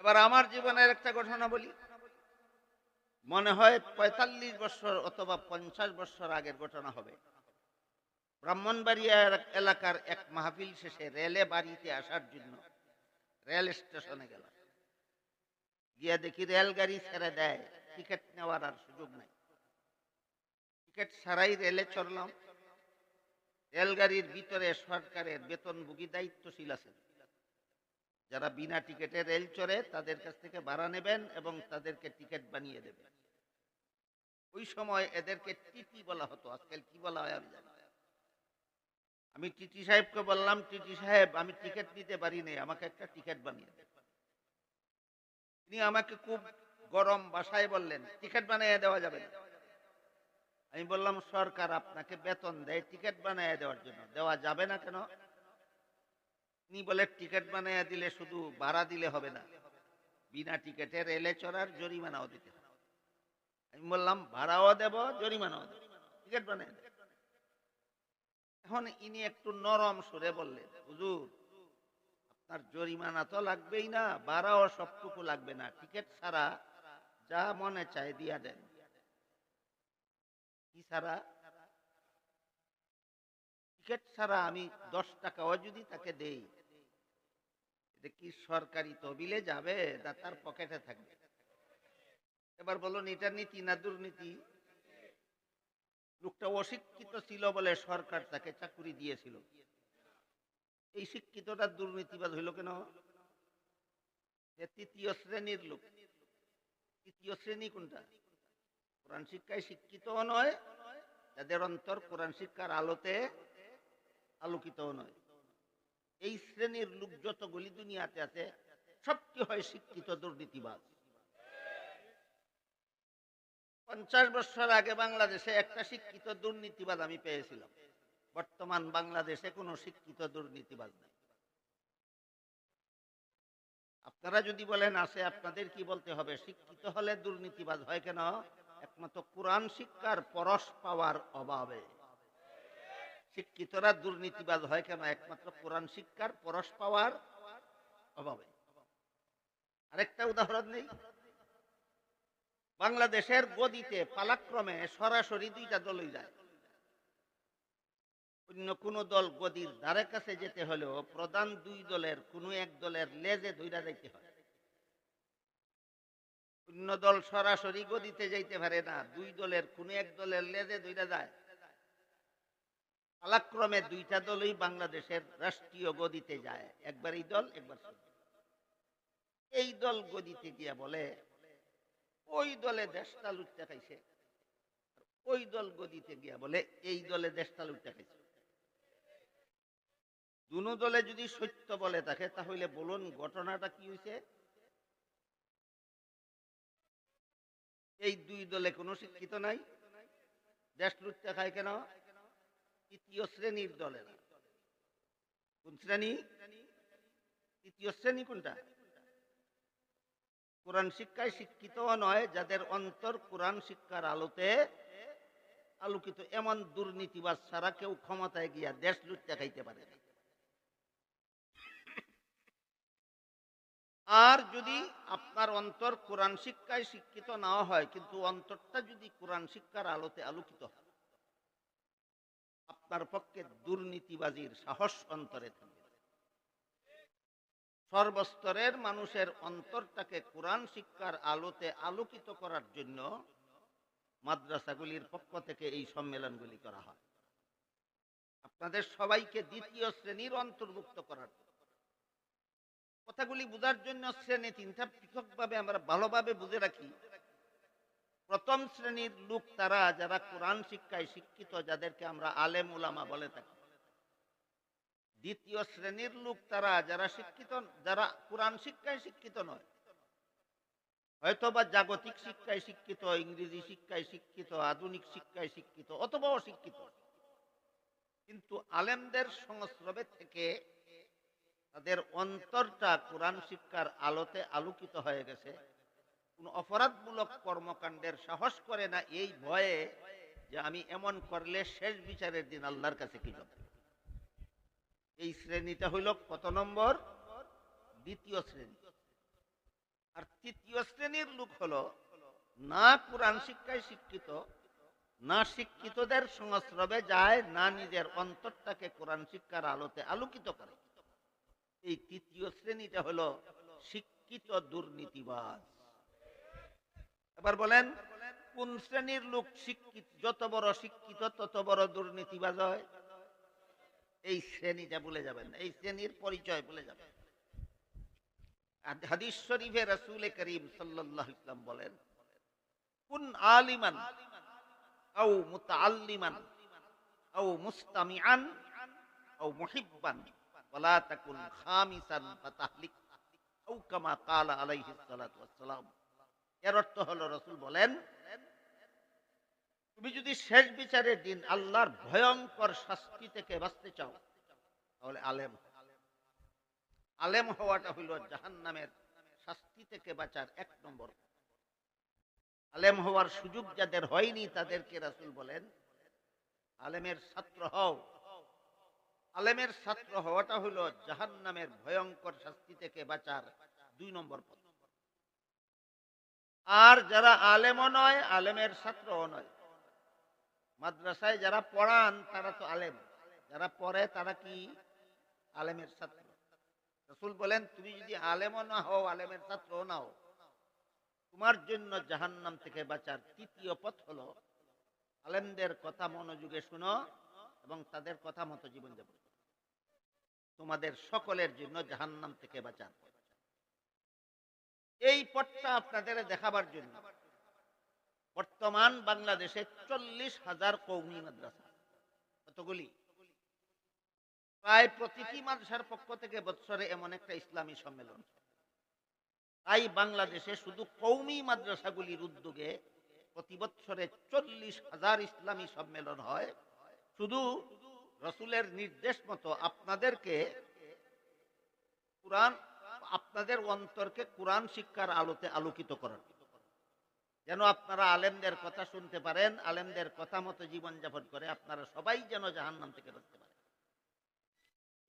এবার আমার জীবনের একটা ঘটনা বলি। মনে হয় পঁয়তাল্লিশ বছর অথবা পঞ্চাশ বছর আগের ঘটনা হবে। ব্রাহ্মণবাড়িয়া এলাকার এক মাহফিল শেষে রেলে বাড়িতে আসার জন্য রেল স্টেশনে গেলাম। গিয়ে দেখি রেলগাড়ি ছেড়ে দেয়, টিকিট নেওয়ার আর সুযোগ নাই। টিকিট ছাড়াই রেলে চড়লাম। রেলগাড়ির ভিতরে সরকারের বেতনভোগী দায়িত্বশীল আছেন। যারা বিনা টিকিটে রেল চড়ে, তাদের কাছ থেকে ভাড়া নেবেন এবং তাদেরকে টিকিট বানিয়ে দেবেন। ওই সময় এদেরকে টিটি বলা হতো। আজকাল কি বলা হয় আমি জানি। আমি টিটি সাহেবকে বললাম, টিটি সাহেব, আমি টিকিট নিতে পারি নাই, আমাকে একটা টিকিট বানিয়ে দেন তিনি আমাকে খুব গরম ভাষায় বললেন, টিকিট বানিয়ে দেওয়া যাবে না। আমি বললাম, সরকার আপনাকে বেতন দেয় টিকিট বানিয়ে দেওয়ার জন্য। দেওয়া যাবে না কেন? তিনি বলে টিকিট বানিয়ে দিলে শুধু ভাড়া দিলে হবে না। বিনা টিকিটে রেলে চড়ার জরিমানাও দিতে হবে। আমি বললাম, ভাড়াও দেব, জরিমানাও দেব। টিকিট দেব। এখন ইনি একটু নরম সুরে বললেন, হুজুর, আপনার জরিমানা তো লাগবেই না, ভাড়াও সবটুকু লাগবে না। টিকিট ছাড়া যা মনে চায় দিয়া দেন। কি ছাড়া? টিকিট ছাড়া আমি দশ টাকাও যদি তাকে দেই কি সরকারি তহবিলে যাবে তার পকেটে থাকবে? এবার বলুন, এটা নীতি না দুর্নীতি? লোকটা অশিক্ষিত ছিল বলে সরকার তাকে চাকুরি দিয়েছিল। এই শিক্ষিতটা দুর্নীতিবাদ হইল কেন? তৃতীয় শ্রেণির লোক। তৃতীয় শ্রেণি কোনটা? কোরআন শিক্ষায় শিক্ষিত নয়, যাদের অন্তর কোরআন শিক্ষার আলোতে আলোকিত নয়। এই শ্রেণির লোক যতগুলি দুনিয়াতে আছে সবটি হয় শিক্ষিত দুর্নীতিবাদ পঞ্চাশ বছর আগে বাংলাদেশে একটা শিক্ষিত দুর্নীতিবাদ আমি পেয়েছিলাম। বর্তমান বাংলাদেশে কোনো শিক্ষিত দুর্নীতিবাদ নেই। আপনারা যদি বলেন আছে আপনাদের কি বলতে হবে? শিক্ষিত হলে দুর্নীতিবাদ হয় কেন? একমাত্র কোরআন শিক্ষার পরশ পাওয়ার অভাবে। শিক্ষিতরা দুর্নীতিবাদ হয় কেন? একমাত্র কোরআন শিক্ষার পরশ পাওয়ার অভাবে। আরেকটা উদাহরণ নেই? বাংলাদেশের গদিতে পালাক্রমে সরাসরি দুইটা দলই যায়। অন্য কোন দল গদির ধারে কাছে যেতে হলেও প্রধান দুই দলের, কোন এক দলের লেজে ধইরা যাইতে হয়। অন্য দল সরাসরি গদিতে যাইতে পারে না, দুই দলের কোন এক দলের লেজে ধইরা যায়। পালাক্রমে দুইটা দলই বাংলাদেশের রাষ্ট্রীয় গদিতে যায়। একবার এই দল, একবার এই দল গদিতে গিয়া বলে, ওই দলে দেশটা লুটতে খাইছে। ওই দল গদিতে গিয়া বলে, এই দলে দেশটা লুটতে খাইছে। দুনো দলে যদি সত্য বলে থাকে, তাহলে বলুন ঘটনাটা কি হয়েছে এই দুই দলে কোনো শিক্ষিত নাই? দেশ লুটতে খায় কেন? তৃতীয় শ্রেণির দলেরা। কোন শ্রেণি? তৃতীয় শ্রেণি কোনটা? কোরআন শিক্ষায় শিক্ষিত নয়, যাদের অন্তর কোরআন শিক্ষার আলোতে আলোকিত। এমন দুর্নীতিবাদ ছাড়া কেউ ক্ষমতায় গিয়া দেশ লুট দেখাইতে পারে আর যদি আপনার অন্তর কোরআন শিক্ষায় শিক্ষিত না হয়, কিন্তু অন্তরটা যদি কোরআন শিক্ষার আলোতে আলোকিত হয় আপনার পক্ষে দুর্নীতিবাজির সাহস অন্তরে থাকবে। সর্বস্তরের মানুষের অন্তরটাকে কোরআন শিক্ষার আলোতে আলোকিত করার জন্য মাদ্রাসাগুলির পক্ষ থেকে এই সম্মেলনগুলি করা হয়। আপনাদের সবাইকে দ্বিতীয় শ্রেণির অন্তর্ভুক্ত করার। কথাগুলি বোঝার জন্য শ্রেণি তিনটা পৃথকভাবে আমরা ভালোভাবে বুঝে রাখি। প্রথম শ্রেণির লোক তারা, যারা কোরআন শিক্ষায় শিক্ষিত, যাদেরকে আমরা আলেম উলামা বলে থাকি। দ্বিতীয় শ্রেণির লোক তারা, যারা শিক্ষিত, যারা কোরআন শিক্ষায় শিক্ষিত নয়। হয়তো বা জাগতিক শিক্ষায় শিক্ষিত, ইংরেজি শিক্ষায় শিক্ষিত, আধুনিক শিক্ষায় শিক্ষিত, অথবা অশিক্ষিত। কিন্তু আলেমদের সংস্রবে থেকে তাদের অন্তরটা কোরআন শিক্ষার আলোতে আলোকিত হয়ে গেছে। কোন অপরাধমূলক কর্মকাণ্ডের সাহস করে না এই ভয়ে যে আমি এমন করলে শেষ বিচারের দিন আল্লাহর কাছে কি যাবে এই শ্রেণীটা হইল কত নম্বর? দ্বিতীয় শ্রেণি। আর তৃতীয় শ্রেণির লোক হলো না কোরআন শিক্ষায় শিক্ষিত, না শিক্ষিতদের সংস্রবে যায়, না নিজের অন্তরটাকে কোরআন শিক্ষার আলোতে আলোকিত করে। এই তৃতীয় শ্রেণীটা হলো শিক্ষিত দুর্নীতিবাজ। এবার বলেন, কোন শ্রেণির লোক শিক্ষিত? যত বড় শিক্ষিত, তত বড় দুর্নীতিবাজ হয় এই শ্রেণীটা ভুলে যাবেন, এই শ্রেণির পরিচয় ভুলে যাবেন। হাদিস শরীফে রাসূল করিম সাল্লাল্লাহু আলাইহি বলেন, কুন আলিমান আও মুতাআল্লিমান আও মুস্তামিআন আও মুহিব্বান, ওয়ালা তাকুন খামিসান ফাতাহলিক আও কামা ক্বালা আলাইহিস সালাতু ওয়াসসালাম। এর অর্থ হলো রাসূল বলেন, তুমি যদি শেষ বিচারের দিন আল্লাহর ভয়ঙ্কর শাস্তি থেকে বাঁচতে চাও, তাহলে আলেম আলেম হওয়াটা হইল জাহান্নামের শাস্তি থেকে বাঁচার এক নম্বর। আলেম হওয়ার সুযোগ যাদের হয়নি, তাদেরকে রাসূল বলেন, আলেমের ছাত্র হও। আলেমের ছাত্র হওয়াটা হইল জাহান্নামের ভয়ঙ্কর শাস্তি থেকে বাঁচার দুই নম্বর পথ। আর যারা আলেমও নয়, আলেমের ছাত্রও নয়। মাদ্রাসায় যারা পড়ান, তারা তো আলেম। যারা পড়ে, তারা কি? আলেমের ছাত্র। রসুল বলেন, তুমি যদি আলেমও না হও, আলেমের ছাত্রও না হও। তোমার জন্য জাহান্নাম থেকে বাঁচার তৃতীয় পথ হলো, আলেমদের কথা মনোযোগে শুনো এবং তাদের কথা মতো জীবন যাপন তোমাদের সকলের জন্য জাহান্নাম থেকে বাঁচার পথ এই পথটা আপনাদের দেখাবার জন্য। বর্তমান বাংলাদেশে চল্লিশ হাজার কৌমি মাদ্রাসা। কতগুলি? প্রায় প্রতিটি মাদ্রাসার পক্ষ থেকে বৎসরে এমন একটা ইসলামী সম্মেলন। তাই বাংলাদেশে শুধু কৌমি মাদ্রাসাগুলির উদ্যোগে প্রতি বৎসরে চল্লিশ হাজার ইসলামী সম্মেলন হয়। শুধু রসুলের নির্দেশ মতো আপনাদেরকে কোরআন আপনাদের অন্তরকে কোরআন শিক্ষার আলোতে আলোকিত করার। যেন আপনারা আলেমদের কথা শুনতে পারেন, আলেমদের কথা মতো জীবনযাপন করে আপনারা সবাই যেন জাহান্নাম থেকে বাঁচতে পারেন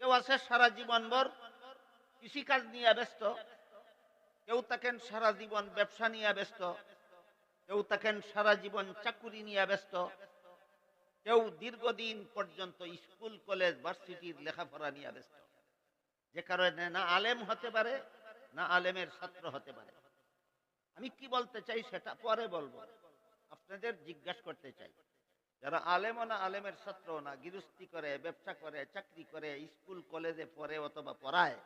কেউ আছে সারা জীবনভর কৃষিকাজ নিয়ে ব্যস্ত, কেউ থাকেন সারা জীবন ব্যবসা নিয়ে ব্যস্ত, কেউ থাকেন সারা জীবন চাকুরি নিয়ে ব্যস্ত, কেউ দীর্ঘদিন পর্যন্ত স্কুল, কলেজ, ভার্সিটির লেখাপড়া নিয়ে ব্যস্ত। যে কারণে না আলেম হতে পারে, না আলেমের ছাত্র হতে পারে। আমি কি বলতে চাই সেটা পরে বলব। আপনাদের জিজ্ঞাসা করতে চাই, যারা আলেমও না আলেমের ছাত্র না, গৃহস্থী করে, ব্যবসা করে, চাকরি করে, স্কুল, কলেজে পড়ে অথবা পড়ায়,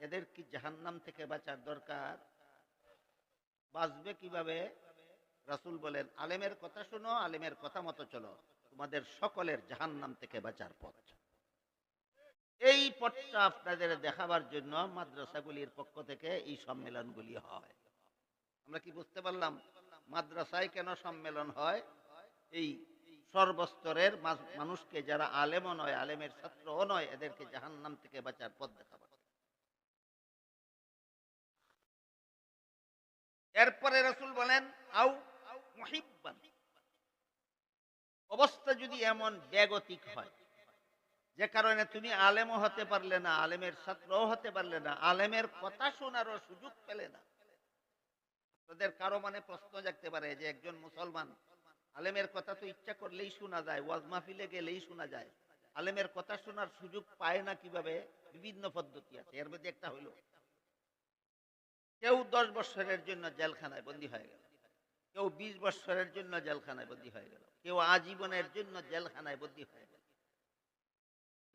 এদের কি জাহান্নাম থেকে বাঁচার দরকার? বাঁচবে কীভাবে? রাসূল বলেন, আলেমের কথা শোনো, আলেমের কথা মতো চলো। তোমাদের সকলের জাহান্নাম থেকে বাঁচার পথ। এই পথটা আপনাদের দেখাবার জন্য মাদ্রাসাগুলির পক্ষ থেকে এই সম্মেলনগুলি হয়। আমরা কি বুঝতে পারলাম? মাদ্রাসায় কেন সম্মেলন হয়? এই সর্বস্তরের মানুষকে যারা আলেমও নয়, আলেমের ছাত্রও নয়, এদেরকে জাহান্নাম থেকে বাঁচার পথ দেখাবার। এরপরে রসুল বলেন আউ অবস্থা যদি এমন বেগতিক হয় যে কারণে তুমি আলেমও হতে পারলে না, আলেমের ছাত্রও হতে পারলে না, আলেমের কথা শোনারও সুযোগ পেলে না। তাদের কারও মানে প্রশ্ন জাগতে পারে যে একজন মুসলমান, আলেমের কথা তো ইচ্ছা করলেই শোনা যায়, ওয়াজ মাহফিলে গেলেই শোনা যায়। আলেমের কথা শোনার সুযোগ পায় না কীভাবে? বিভিন্ন পদ্ধতি আছে, এর মধ্যে একটা হইল কেউ দশ বছরের জন্য জেলখানায় বন্দী হয়ে গেল, কেউ বিশ বছরের জন্য জেলখানায় বন্দী হয়ে গেল, কেউ আজীবনের জন্য জেলখানায় বন্দী হয়ে গেল।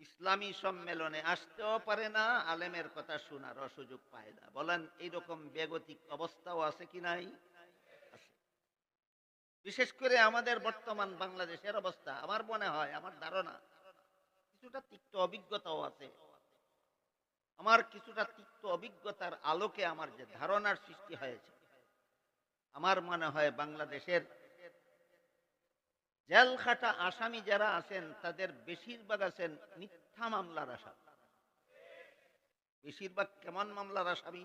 ইসলামী সম্মেলনে আসতেও পারে না, আলেমের কথা শোনার সুযোগ পায় না। বলেন, এইরকম বেগতিক অবস্থাও আছে কি নাই? বিশেষ করে আমাদের বর্তমান বাংলাদেশের অবস্থা, আমার মনে হয়, আমার ধারণা, কিছুটা তিক্ত অভিজ্ঞতাও আছে। আমার কিছুটা তিক্ত অভিজ্ঞতার আলোকে আমার যে ধারণার সৃষ্টি হয়েছে, আমার মনে হয় বাংলাদেশের জেল খাটা আসামি যারা আছেন, তাদের বেশিরভাগ আছেন মিথ্যা মামলার আসামি। বেশিরভাগ কেমন মামলার আসামি?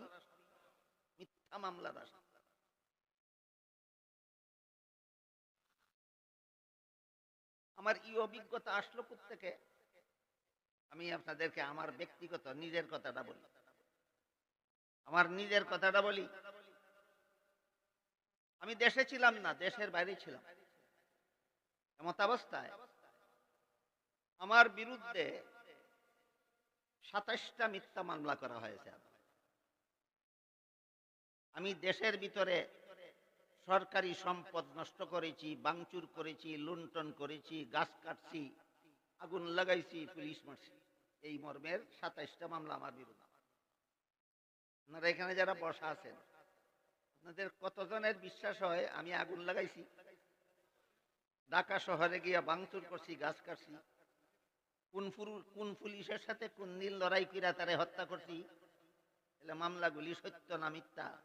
মিথ্যা মামলার আসামি। আমার এই অভিজ্ঞতা আসলো থেকে আমি আপনাদেরকে আমার ব্যক্তিগত নিজের কথাটা বলি। আমার নিজের কথাটা বলি। আমি দেশে ছিলাম না, দেশের বাইরে ছিলাম। এমত অবস্থায় আমার বিরুদ্ধে সাতাশটা মিথ্যা মামলা করা হয়েছে। আমি দেশের ভিতরে সরকারি সম্পদ নষ্ট করেছি, বাংচুর করেছি, লুণ্ঠন করেছি, গাছ কাটছি, আগুন লাগাইছি, পুলিশ মারছি। এই মর্মের সাতাইশটা মামলা আমার বিরুদ্ধে। আপনারা এখানে যারা বসা আছেন, আপনাদের কতজনের বিশ্বাস হয় আমি আগুন লাগাইছি? ঢাকা শহরে গিয়া বাংচুর করছি, গাছ কাটছি। কোন পুরু- কোন পুলিশের সাথে কোন নীল লড়াই কিরা তারে হত্যা করছি? এলে মামলাগুলি সত্য না মিথ্যা?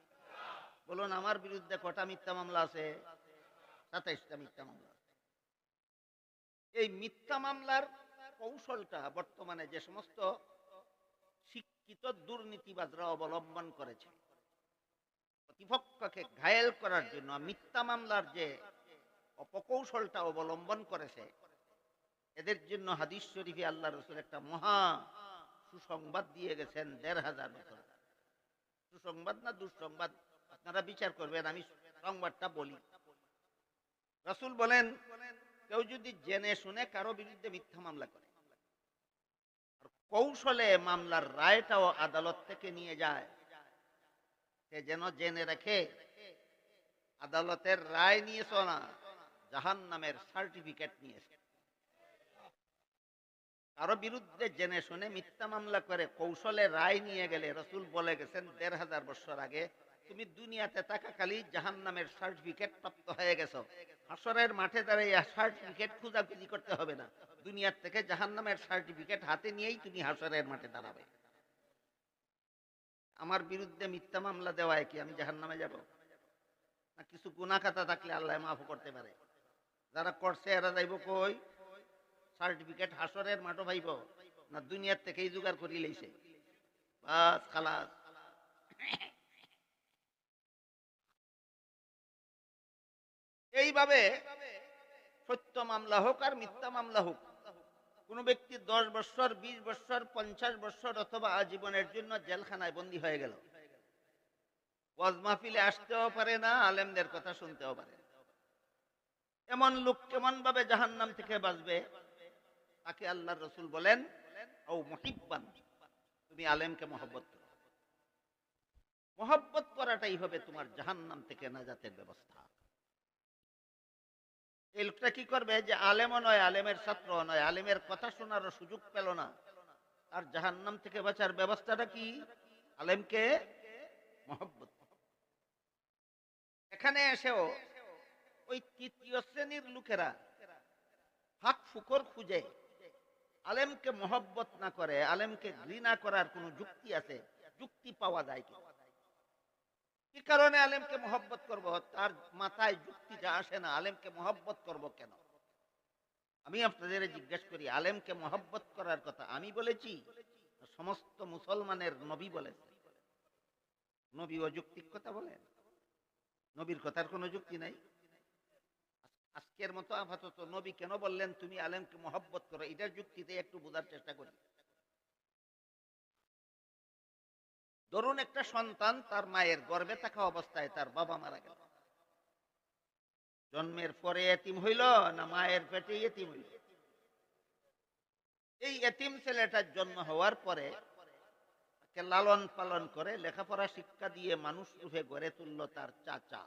বলুন, আমার বিরুদ্ধে কটা মিথ্যা মামলা আছে? সাতাইশটা মিথ্যা মামলা এই মিথ্যা মামলার কৌশলটা বর্তমানে যে সমস্ত শিক্ষিত দুর্নীতিবাজরা অবলম্বন করেছে, প্রতিপক্ষকে ঘায়েল করার জন্য মিথ্যা মামলার যে অপকৌশলটা অবলম্বন করেছে। এদের জন্য হাদিস শরীফে আল্লাহ রসুল একটা মহা সুসংবাদ দিয়ে গেছেন দেড় হাজার বছর। সুসংবাদ না দুঃসংবাদ? আপনারা বিচার করবেন, আমি সংবাদটা বলি। রসুল বলেন, কেউ যদি জেনে শুনে কারও বিরুদ্ধে মিথ্যা মামলা করে কৌশলে মামলার রায়টাও আদালত থেকে নিয়ে যায়, সে যেন জেনে রাখে, আদালতের রায় নিয়েছ না। জাহান নামের সার্টিফিকেট নিয়েছে। কারও বিরুদ্ধে জেনে শুনে মিথ্যা মামলা করে কৌশলে রায় নিয়ে গেলে রসুল বলে গেছেন, দেড় হাজার বছর আগে তুমি দুনিয়াতে থাকাকালী জাহান নামের সার্টিফিকেট প্রাপ্ত হয়ে গেছো। হাসরের মাঠে দাঁড়িয়ে সার্টিফিকেট খোঁজাখুঁজি করতে হবে না। দুনিয়ার থেকে জাহান নামের সার্টিফিকেট হাতে নিয়েই তুমি হাসরের মাঠে দাঁড়াবে। আমার বিরুদ্ধে মিথ্যা মামলা দেওয়ায় কি আমি জাহান নামে যাব? না কিছু গুণা খাতা থাকলে আল্লাহ মাফ করতে পারে। যারা করছে, এরা যাইব কই? সার্টিফিকেট হাসরের মাঠও ভাইব। না দুনিয়ার থেকেই জোগাড় করি লইছে। বাস, খালাস। এইভাবে সত্য মামলা হোক আর মিথ্যা মামলা হোক, কোন ব্যক্তি দশ বছর, বিশ বছর, পঞ্চাশ বছর অথবা আজীবনের জন্য জেলখানায় বন্দী হয়ে গেল। ওয়াজ মাহফিলে আসতেও পারে না, আলেমদের কথা শুনতেও পারে না। এমন লোক কেমন ভাবে জাহান নাম থেকে বাঁচবে? তাকে আল্লাহ রসুল বলেন ও মহিব্বান, তুমি আলেমকে মহব্বত মহব্বত করাটাই হবে তোমার জাহান নাম থেকে নাজাতের ব্যবস্থা। এই লোকটা কি করবে যে আলেমও নয়, আলেমের ছাত্র নয়, আলেমের কথা শোনারও সুযোগ পেল না। আর জাহান্নাম থেকে বাঁচার ব্যবস্থাটা কি? আলেমকে মহব্বত। এখানে এসেও ওই তৃতীয় শ্রেণির লোকেরা ফাঁক ফুকর খুঁজে। আলেমকে মহব্বত না করে, আলেমকে ঘৃণা করার কোন যুক্তি আছে? যুক্তি পাওয়া যায় কি কারণে আলেমকে মহব্বত করব? তার মাথায় যুক্তিটা আসে না, আলেমকে মহব্বত করব কেন? আমি আপনাদের জিজ্ঞেস করি, আলেমকে মহব্বত করার কথা আমি বলেছি? সমস্ত মুসলমানের নবী বলেছে নবী অযৌক্তিক কথা বলেন। নবীর কথার কোনো যুক্তি নাই। আজকের মতো আপাতত নবী কেন বললেন তুমি আলেমকে মহব্বত করো? এটার যুক্তিতে একটু বোঝার চেষ্টা করি। ধরুন একটা সন্তান তার মায়ের গর্ভে থাকা অবস্থায় তার বাবা মারা গেল। জন্মের পরে এতিম হইল না মায়ের পেটে এতিম হইল? এই এতিম ছেলেটার জন্ম হওয়ার পরে লালন পালন করে লেখাপড়া শিক্ষা দিয়ে মানুষ রূপে গড়ে তুলল তার চাচা।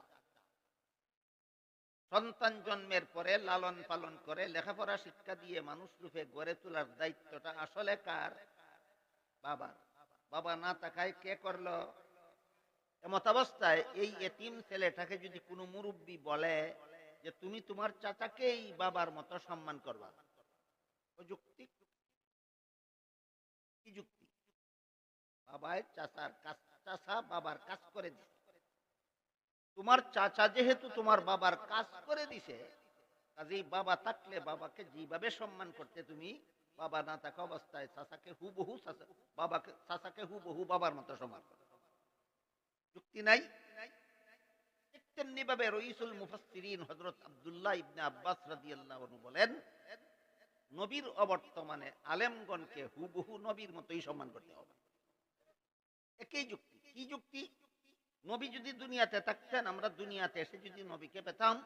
সন্তান জন্মের পরে লালন পালন করে লেখাপড়া শিক্ষা দিয়ে মানুষ রূপে গড়ে তোলার দায়িত্বটা আসলে কার? বাবার। বাবা না তাকায় কে করল? এমত অবস্থায় এই এতিম ছেলেটাকে যদি কোনো মুরব্বী বলে যে তুমি তোমার চাচাকেই বাবার মতো সম্মান করবা। যুক্তি? যুক্তি? বাবায় চাচার কাজ চাচা বাবার কাজ করে দিছে। তোমার চাচা যেহেতু তোমার বাবার কাজ করে দিছে, কাজেই বাবা থাকলে বাবাকে যেভাবে সম্মান করতে তুমি বাবা না থাকা অবস্থায় চাচাকে হুবহু বাবাকে, চাচাকে হুবহু বাবার মতো সম্মান করো। যুক্তি নাই? তেমনি রইসুল মুফাসসিরিন হযরত আব্দুল্লাহ ইবনে আব্বাস রাদিয়াল্লাহু আনহু বলেন, নবীর অবর্তমানে আলেমগণকে হুবহু নবীর মতোই সম্মান করতে হবে। একই যুক্তি। কি যুক্তি? নবী যদি দুনিয়াতে থাকতেন, আমরা দুনিয়াতে এসে যদি নবীকে পেতাম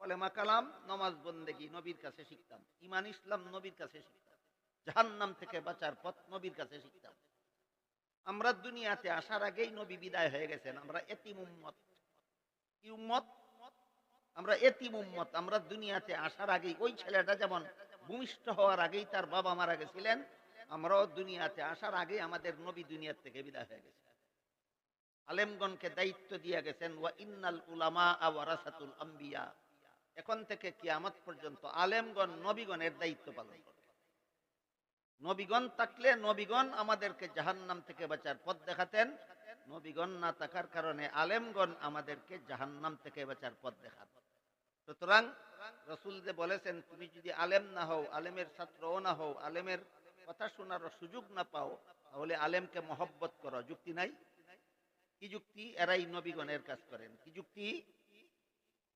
কলেমা কালাম নমাজ বন্দেগি নবীর কাছে শিখতাম। ইমান ইসলাম নবীর কাছে শিখতাম। জাহান্নাম থেকে বাঁচার পথ নবীর কাছে শিখতাম। আমরা দুনিয়াতে আসার আগেই নবী বিদায় হয়ে গেছেন, আমরা এতিম উম্মত। কি উম্মত? আমরা এতিম উম্মত, আমরা দুনিয়াতে আসার আগেই, ওই ছেলেটা যেমন ভূমিষ্ঠ হওয়ার আগেই তার বাবা মারা গেছিলেন, আমরাও দুনিয়াতে আসার আগেই আমাদের নবী দুনিয়ার থেকে বিদায় হয়ে গেছে আলেমগণকে দায়িত্ব দিয়ে গেছেন, ওয়া ইন্নাল উলামা ওয়ারাসাতুল আম্বিয়া। এখন থেকে কিয়ামত পর্যন্ত আলেমগণ নবীগণের দায়িত্ব পালন নবীগণ থাকলে নবীগণ আমাদেরকে জাহান্নাম থেকে বাঁচার পথ দেখাতেন, নবীগণ না থাকার কারণে আলেমগণ আমাদেরকে জাহান্নাম থেকে বাঁচার পথ দেখাত। সুতরাং রসুল যে বলেছেন, তুমি যদি আলেম না হও, আলেমের ছাত্রও না হও, আলেমের কথা শোনার সুযোগ না পাও, তাহলে আলেমকে মহব্বত করো। যুক্তি নাই? কি যুক্তি? এরাই নবীগণের কাজ করেন। কি যুক্তি?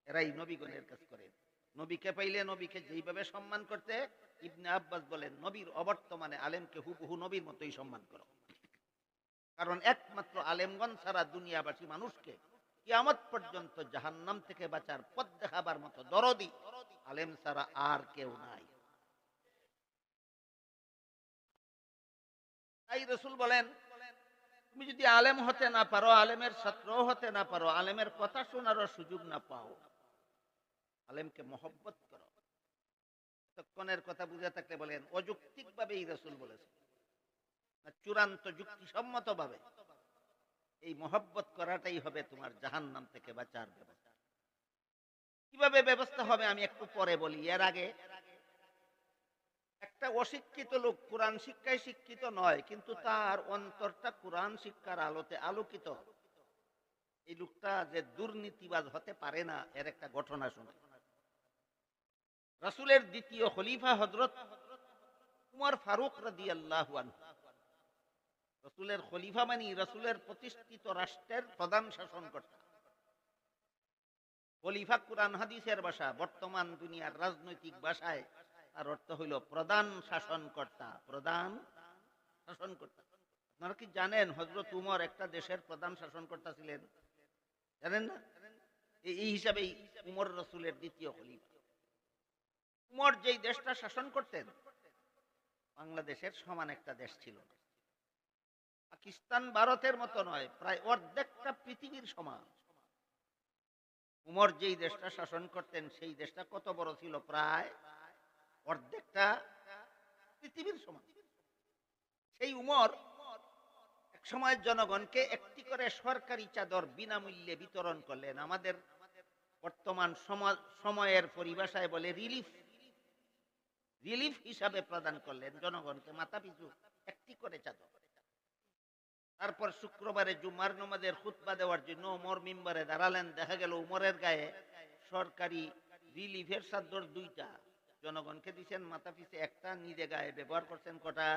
এরাই নবীগণের কাজ করেন। নবীকে পাইলে নবীকে যেইভাবে সম্মান করতে ইবনে আব্বাস বলেন, নবীর অবর্তমানে আলেমকে হুবহু নবীর মতোই সম্মান করো। কারণ একমাত্র আলেমগণ ছাড়া দুনিয়াবাসী মানুষকে কিয়ামত পর্যন্ত জাহান্নাম থেকে বাঁচার পথ দেখাবার মতো দরদি আলেম ছাড়া আর কেউ নাই। তাই রসুল বলেন তুমি যদি আলেম হতে না পারো, আলেমের ছাত্র হতে না পারো, আলেমের কথা শোনারও সুযোগ না পাও। আলেমকে মহব্বত করো। তৎক্ষণের কথা বুঝে থাকলে বলেন অযৌক্তিক ভাবে এই রসুল বলেছে চূড়ান্ত যুক্তিসম্মত ভাবে এই মহব্বত করাটাই হবে তোমার জাহান নাম থেকে বাঁচার ব্যবস্থা। কীভাবে ব্যবস্থা হবে আমি একটু পরে বলি। এর আগে একটা অশিক্ষিত লোক, কোরআন শিক্ষায় শিক্ষিত নয়, কিন্তু তার অন্তরটা কোরআন শিক্ষার আলোতে আলোকিত। এই লোকটা যে দুর্নীতিবাজ হতে পারে না, এর একটা ঘটনা শুনে। রাসুলের দ্বিতীয় খলিফা হজরত উমর ফারুক রাদি আল্লাহ রসুলের খলিফা মানি রসুলের প্রতিষ্ঠিত রাষ্ট্রের প্রধান শাসনকর্তা। খলিফা কোরআন হাদিসের ভাষা, বর্তমান দুনিয়ার রাজনৈতিক ভাষায় তার অর্থ হইল প্রধান শাসনকর্তা প্রধান শাসনকর্তা। আপনারা কি জানেন হজরত উমর একটা দেশের প্রধান শাসনকর্তা ছিলেন? জানেন না? এই হিসাবেই উমর রসুলের দ্বিতীয় খলিফা। উমর যেই দেশটা শাসন করতেন, বাংলাদেশের সমান একটা দেশ ছিল। পাকিস্তান ভারতের মতো নয়, প্রায় অর্ধেকটা পৃথিবীর সমান। উমর যেই দেশটা শাসন করতেন, সেই দেশটা কত বড় ছিল? প্রায় অর্ধেকটা পৃথিবীর সমান। সেই উমর এক সময় জনগণকে একটি করে সরকারি চাদর বিনামূল্যে বিতরণ করলেন। আমাদের বর্তমান সময়ের পরিভাষায় বলে রিলিফ রিলিফ হিসাবে প্রদান করলেন জনগণকে মাথা পিছু একটি করে চাদর। তারপর শুক্রবারে জুমার নমাজের খুতবা দেওয়ার জন্য উমর মিম্বারে দাঁড়ালেন। দেখা গেল উমরের গায়ে সরকারি রিলিফের চাদর দুইটা। জনগণকে দিচ্ছেন মাথা পিছে একটা, নিজে গায়ে ব্যবহার করছেন কটা?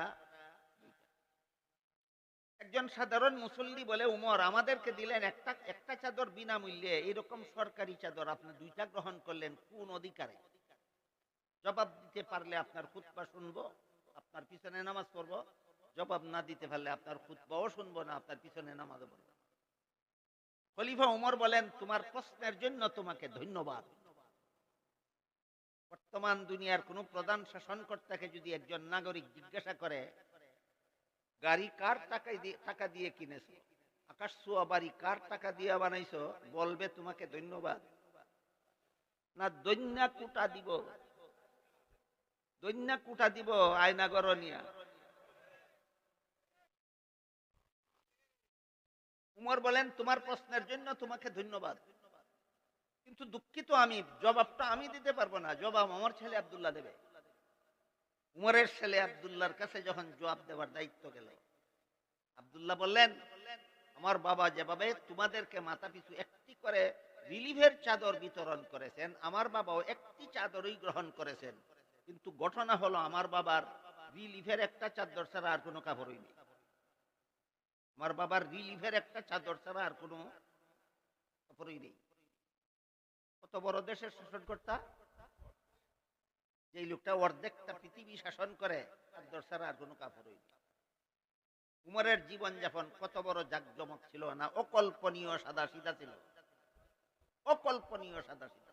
একজন সাধারণ মুসল্লি বলে, উমর, আমাদেরকে দিলেন একটা একটা চাদর বিনামূল্যে, এরকম সরকারি চাদর আপনি দুইটা গ্রহণ করলেন, কোন অধিকারে? জবাব দিতে পারলে আপনার খুতবা শুনব, আপনার পিছনে নামাজ পড়ব। জবাব না দিতে পারলে আপনার খুতবাও শুনব না, আপনার পিছনে নামাজ পড়ব। খলিফা উমর বলেন, তোমার প্রশ্নের জন্য তোমাকে ধন্যবাদ। বর্তমান দুনিয়ার কোন প্রধান শাসনকর্তাকে যদি একজন নাগরিক জিজ্ঞাসা করে, গাড়ি কার টাকায় দিয়ে, টাকা দিয়ে কিনেছো? আকাশ ছোঁয়া বাড়ি কার টাকা দিয়ে বানাইছো? বলবে তোমাকে ধন্যবাদ। না, দৈন্যা কুটা দিব। দৈন্যা কুটা দিব আয়নাগর নিয়া। উমর বলেন, তোমার প্রশ্নের জন্য তোমাকে ধন্যবাদ। কিন্তু দুঃখিত আমি, জবাবটা আমি দিতে পারব না, জবাব আমার ছেলে আবদুল্লাহ দেবে। উমরের ছেলে আবদুল্লাহর কাছে যখন জবাব দেওয়ার দায়িত্ব গেল, আবদুল্লাহ বললেন, আমার বাবা যেভাবে তোমাদেরকে মাথা পিছু একটি করে রিলিফের চাদর বিতরণ করেছেন, আমার বাবাও একটি চাদরই গ্রহণ করেছেন, কিন্তু ঘটনা হলো আমার বাবার রিলিফের একটা চাদর ছাড়া আর কোনো কাপড়ই নেই। আমার বাবার রিলিফের একটা চাদর ছাড়া আর কোনো কাপড়ই নেই। কত বড় দেশের শাসনকর্তা? যে লোকটা অর্ধেকটা পৃথিবী শাসন করে চাদর ছাড়া আর কোনো কাপড়ই নেই উমরের জীবন যাপন কত বড় জাকজমক ছিল না, অকল্পনীয় সাদা সিধা ছিল। অকল্পনীয় সাদা সিধা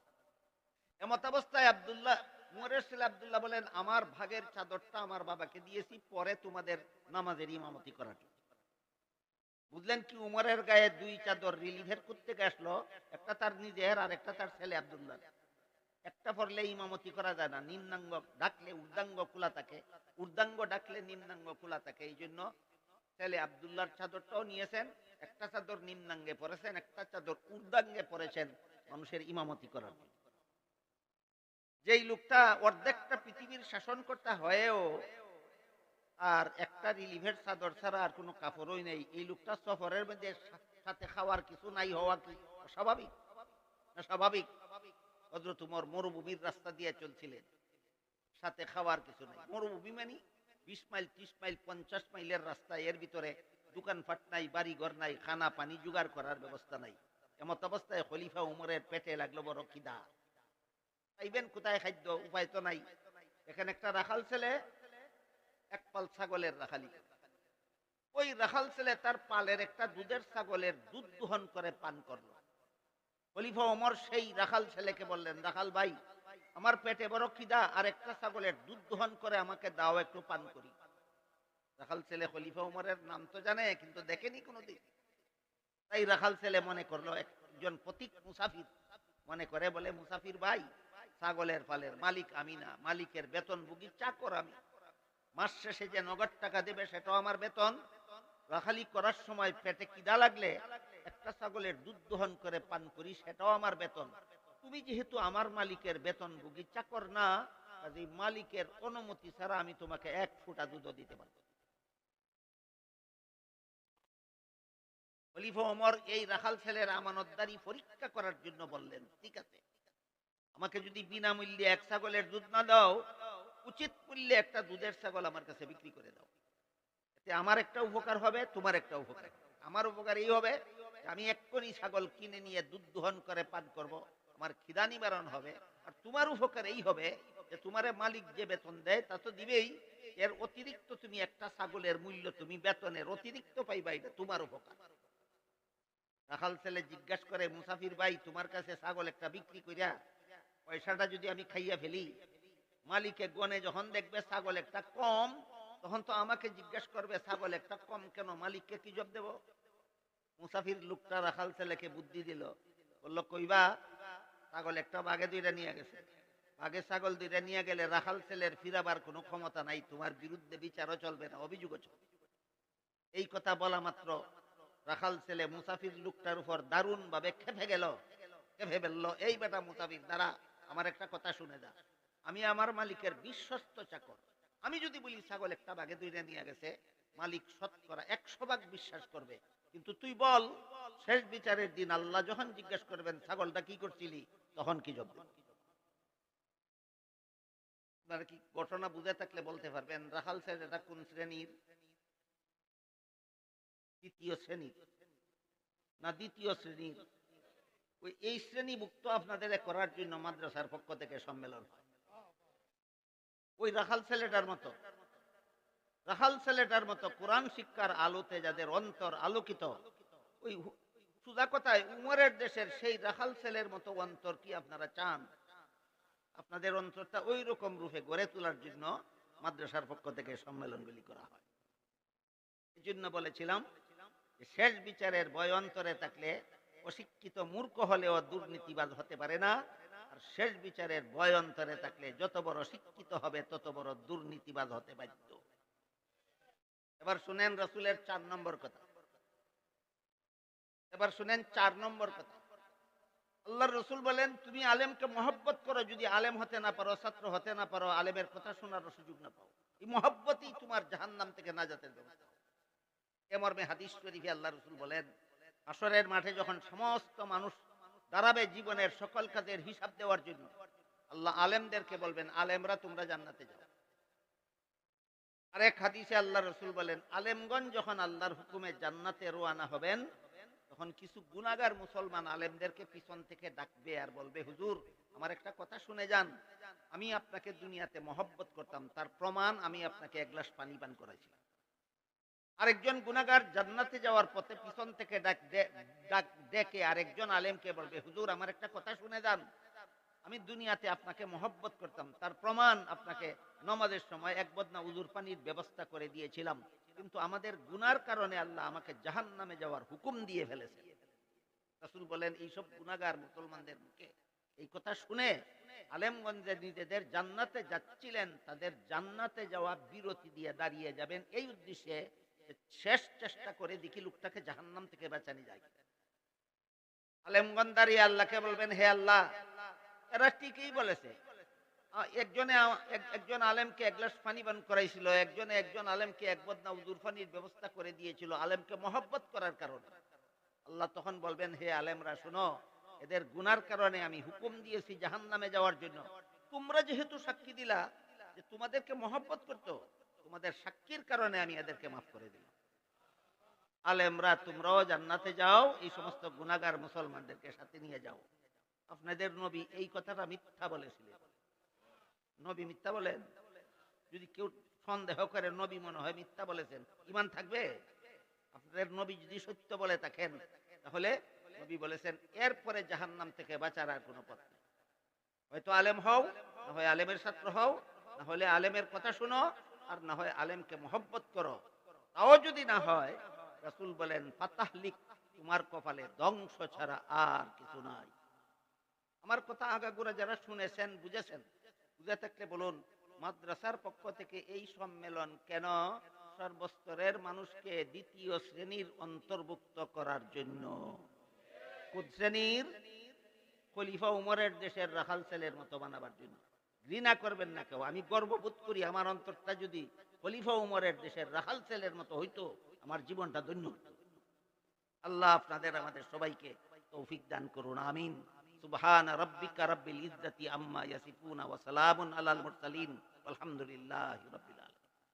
এমত অবস্থায় আব্দুল্লাহ, উমরের ছেলে আব্দুল্লাহ বলেন, আমার ভাগের চাদরটা আমার বাবাকে দিয়েছি, পরে তোমাদের নামাজের ইমামতি করার জন্য। বুঝলেন কি, উমরের গায়ে দুই চাদর রিলিভের করতে আসলো, একটা তার নিজের আর একটা তার ছেলে আব্দুল্লাহ একটা পড়লে ইমামতি করা যায় না, নিম্নাঙ্গ ডাকলে উর্দাঙ্গ খোলা থাকে উর্দাঙ্গ ডাকলে নিম্নাঙ্গ খোলা থাকে, এই জন্য ছেলে আব্দুল্লাহর চাদরটাও নিয়েছেন, একটা চাদর নিম্নাঙ্গে পরেছেন একটা চাদর উর্দাঙ্গে পরেছেন মানুষের ইমামতি করার জন্য। যেই লোকটা অর্ধেকটা পৃথিবীর শাসন করতে হয়েও আর একটা রিলিভের চাদর ছাড়া আর কোনো কাপড়ই নেই। এই লোকটা সফরের মধ্যে সাথে খাওয়ার কিছু নাই হওয়া কি স্বাভাবিক স্বাভাবিক? হজরত উমর মরুভূমির রাস্তা দিয়ে চলছিলেন। সাথে খাওয়ার কিছু নাই। মরুভূমি মানে বিশ মাইল, ত্রিশ মাইল, পঞ্চাশ মাইলের রাস্তা। এর ভিতরে দোকানপাট নাই বাড়ি ঘর নাই, খানা পানি জোগাড় করার ব্যবস্থা নাই। এমত অবস্থায় খলিফা উমরের পেটে লাগল বড় খিদা। পাইবেন কোথায় খাদ্য? উপায় তো নাই। এখানে একটা রাখাল ছেলে এক পাল ছাগলের রাখালি। ওই রাখাল ছেলে তার পালের একটা দুধের ছাগলের দুধ দোহন করে পান করল। খলিফা ওমর সেই রাখাল ছেলেকে বললেন, রাখাল ভাই, আমার পেটে বড় খিদা, আর একটা ছাগলের দুধ দোহন করে আমাকে দাও, একটু পান করি। রাখাল ছেলে খলিফা ওমরের নাম তো জানে, কিন্তু দেখেনি কোনোদিন। তাই রাখাল ছেলে মনে করল, একজন প্রতীক মুসাফির। মনে করে বলে, মুসাফির ভাই, ছাগলের পালের মালিক আমি না, মালিকের বেতন ভুগি চাকর আমি। মাস শেষে যে নগদ টাকা দেবে, সেটাও আমার বেতন রাখালি করার সময় পেটে কিদা লাগলে, একটা ছাগলের দুধ দহন করে পান করি, সেটাও আমার বেতন তুমি যেহেতু আমার মালিকের বেতন ভুগি, চাকর না, কাজে মালিকের অনুমতি ছাড়া আমি তোমাকে এক ফুটা দুধও দিতে পারব। খলিফা ওমর এই রাখাল ছেলের আমানতদারি পরীক্ষা করার জন্য বললেন, ঠিক আছে, আমাকে যদি বিনামূল্যে এক ছাগলের দুধ না দাও উচিত মূল্যে একটা দুধের ছাগল আমার কাছে বিক্রি করে দাও। এতে আমার একটা উপকার হবে, তোমার একটা উপকার। আমার উপকার এই হবে আমি এক্ষুনি ছাগল কিনে নিয়ে দুধ দহন করে পান করব, আমার খিদা নিবারণ হবে। আর তোমার উপকার এই হবে যে তোমার মালিক যে বেতন দেয়, তা তো দিবেই। এর অতিরিক্ত তুমি একটা ছাগলের মূল্য তুমি বেতনের অতিরিক্ত পাইবা, এটা তোমার উপকার। রাখাল ছেলে জিজ্ঞাসা করে, মুসাফির ভাই, তোমার কাছে ছাগল একটা বিক্রি করিয়া পয়সাটা যদি আমি খাইয়া ফেলি মালিকে গনে যখন দেখবে ছাগল একটা কম, তখন তো আমাকে জিজ্ঞাসা করবে, ছাগল একটা কম কেন? মালিককে কি জব দেব? মুসাফির লোকটা রাখাল ছেলেকে বুদ্ধি দিল। বলল কইবা ছাগল একটা বাঘে দুইটা নিয়ে গেছে। বাঘে ছাগল দুইটা নিয়ে গেলে রাখাল ছেলের ফিরাবার কোনো ক্ষমতা নাই, তোমার বিরুদ্ধে বিচারও চলবে না, অভিযোগও চলবে এই কথা বলা মাত্র রাখাল ছেলে মুসাফির লোকটার উপর দারুণ ভাবে খেপে গেল। খেপে ফেলল, এই বেটা মুসাফির দ্বারা আমার একটা কথা শুনে যা। আমি আমার মালিকের বিশ্বস্ত চাকর। আমি যদি বলি, ছাগল একটা বাঘে দুইটা নিয়ে গেছে, মালিক শতকরা একশো ভাগ বিশ্বাস করবে। কিন্তু তুই বল, শেষ বিচারের দিন আল্লাহ যখন জিজ্ঞেস করবেন, ছাগলটা কি করছিলি? তখন কি জব আপনারা কি ঘটনা বুঝে থাকলে বলতে পারবেন রাহাল স্যার এটা কোন শ্রেণির? তৃতীয় শ্রেণির। না, দ্বিতীয় শ্রেণির। ওই, এই শ্রেণীভুক্ত আপনাদের করার জন্য মাদ্রাসার পক্ষ থেকে সম্মেলন হয়। ওই রাখাল ছেলেটার মতো। রাখাল ছেলেটার মতো কোরআন শিক্ষার আলোতে যাদের অন্তর আলোকিত, ওই সুদা কথায় উমরের দেশের সেই রাখাল ছেলের মতো অন্তর কি আপনারা চান? আপনাদের অন্তরটা ওই রকম রূপে গড়ে তোলার জন্য মাদ্রাসার পক্ষ থেকে সম্মেলনগুলি করা হয়। এই জন্য বলেছিলাম শেষ বিচারের বয় অন্তরে থাকলে অশিক্ষিত মূর্খ হলেও দুর্নীতিবাদ হতে পারে না। আর শেষ বিচারের ভয় অন্তরে থাকলে যত বড় শিক্ষিত হবে, তত বড় দুর্নীতিবাজ হতে বাধ্য। এবার শুনেন রসুলের চার নম্বর কথা। এবার শুনেন চার নম্বর কথা। আল্লাহ রসুল বলেন, তুমি আলেমকে মহব্বত করো, যদি আলেম হতে না পারো, ছাত্র হতে না পারো, আলেমের কথা শোনার সুযোগ না পাও। এই মহব্বতই তোমার জাহান্নাম থেকে না যেতে এ মর্মে হাদিস শরীফে আল্লাহ রসুল বলেন, আসরের মাঠে যখন সমস্ত মানুষ দাঁড়াবে জীবনের সকল কাজের হিসাব দেওয়ার জন্য। আল্লাহ আলেমদেরকে বলবেন, আলেমরা, তোমরা জান্নাতে যাও। আরেক হাদিসে আল্লাহ রসুল বলেন আলেমগঞ্জ যখন আল্লাহর হুকুমে জান্নাতে রোয়ানা হবেন, তখন কিছু গুনাগার মুসলমান আলেমদেরকে পিছন থেকে ডাকবে আর বলবে, হুজুর, আমার একটা কথা শুনে যান। আমি আপনাকে দুনিয়াতে মহব্বত করতাম। তার প্রমাণ আমি আপনাকে এক গ্লাস পানি পান করাইছিলাম আরেকজন গুনাগার জান্নাতে যাওয়ার পথে পিছন থেকে ডাক ডাক ডেকে আরেকজন আলেমকে বলবে, হুজুর, আমার একটা কথা শুনে যান। আমি দুনিয়াতে আপনাকে মহব্বত করতাম। তার প্রমাণ আপনাকে নমাজের সময় এক বদনা উজুর পানির ব্যবস্থা করে দিয়েছিলাম। কিন্তু আমাদের গুনার কারণে আল্লাহ আমাকে জাহান নামে যাওয়ার হুকুম দিয়ে ফেলেছে। রাসূল বলেন, এইসব গুনাগার মুসলমানদের মুখে এই কথা শুনে আলেমগঞ্জে নিজেদের জান্নাতে যাচ্ছিলেন। তাদের জান্নাতে যাওয়া বিরতি দিয়ে দাঁড়িয়ে যাবেন। এই উদ্দেশ্যে শেষ চেষ্টা করে দেখি লোকটাকে জাহান্নাম থেকে বাঁচানি যায় আলেমগঞ্জ দাঁড়িয়ে আল্লাহকে বলবেন, হে আল্লাহ, এরা ঠিকই বলেছে। একজনে একজন আলেমকে এক গ্লাস পানি পান করাইছিল, একজনে একজন আলেমকে এক বদনা উজুর পানির ব্যবস্থা করে দিয়েছিল আলেমকে মহব্বত করার কারণে। আল্লাহ তখন বলবেন, হে আলেমরা, শুনো, এদের গুনার কারণে আমি হুকুম দিয়েছি জাহান নামে যাওয়ার জন্য। তোমরা যেহেতু সাক্ষী দিলা যে তোমাদেরকে মহব্বত করতো তোমাদের সাক্ষীর কারণে আমি এদেরকে মাফ করে দিলাম। আলেমরা তোমরাও জান্নাতে যাও, এই সমস্ত গুনাগার মুসলমানদেরকে সাথে নিয়ে যাও। আপনাদের নবী এই কথাটা মিথ্যা বলেছিলেন। নবী মিথ্যা বলেন? যদি কেউ সন্দেহ করে, নবী মনে হয় মিথ্যা বলেছেন ইমান থাকবে? আপনাদের নবী যদি সত্য বলে থাকেন, তাহলে নবী বলেছেন, এরপরে জাহান্নাম থেকে বাঁচার আর কোনো পথ হয়তো আলেম হও, না হয় আলেমের ছাত্র হও, না হলে আলেমের কথা শুনো আর না হয় আলেমকে মহব্বত করো। তাও যদি না হয়, রাসূল বলেন ফাতাহলিক তোমার কপালে ধ্বংস ছাড়া আর কিছু নাই। আমার কথা আগাগোড়া যারা শুনেছেন, বুঝেছেন, বুঝে থাকলে বলুন, মাদ্রাসার পক্ষ থেকে এই সম্মেলন কেন সর্বস্তরের মানুষকে দ্বিতীয় শ্রেণির অন্তর্ভুক্ত করার জন্য? শ্রেণির? খলিফা উমরের দেশের রাখাল ছেলের মতো বানাবার জন্য। ঘৃণা করবেন না কেউ। আমি গর্ববোধ করি আমার অন্তরটা যদি খলিফা উমরের দেশের রাহাল সেলের মতো হইতো, আমার জীবনটা ধন্য হতো। আল্লাহ আপনাদের, আমাদের সবাইকে তৌফিক দান করুন, আমিন। সুবহান রাব্বিকা রাব্বিল ইজ্জাতি আম্মা ইয়াসিফুন ওয়া সালামুন আলাল মুরসালিন। আলহামদুলিল্লাহি রাব্বিল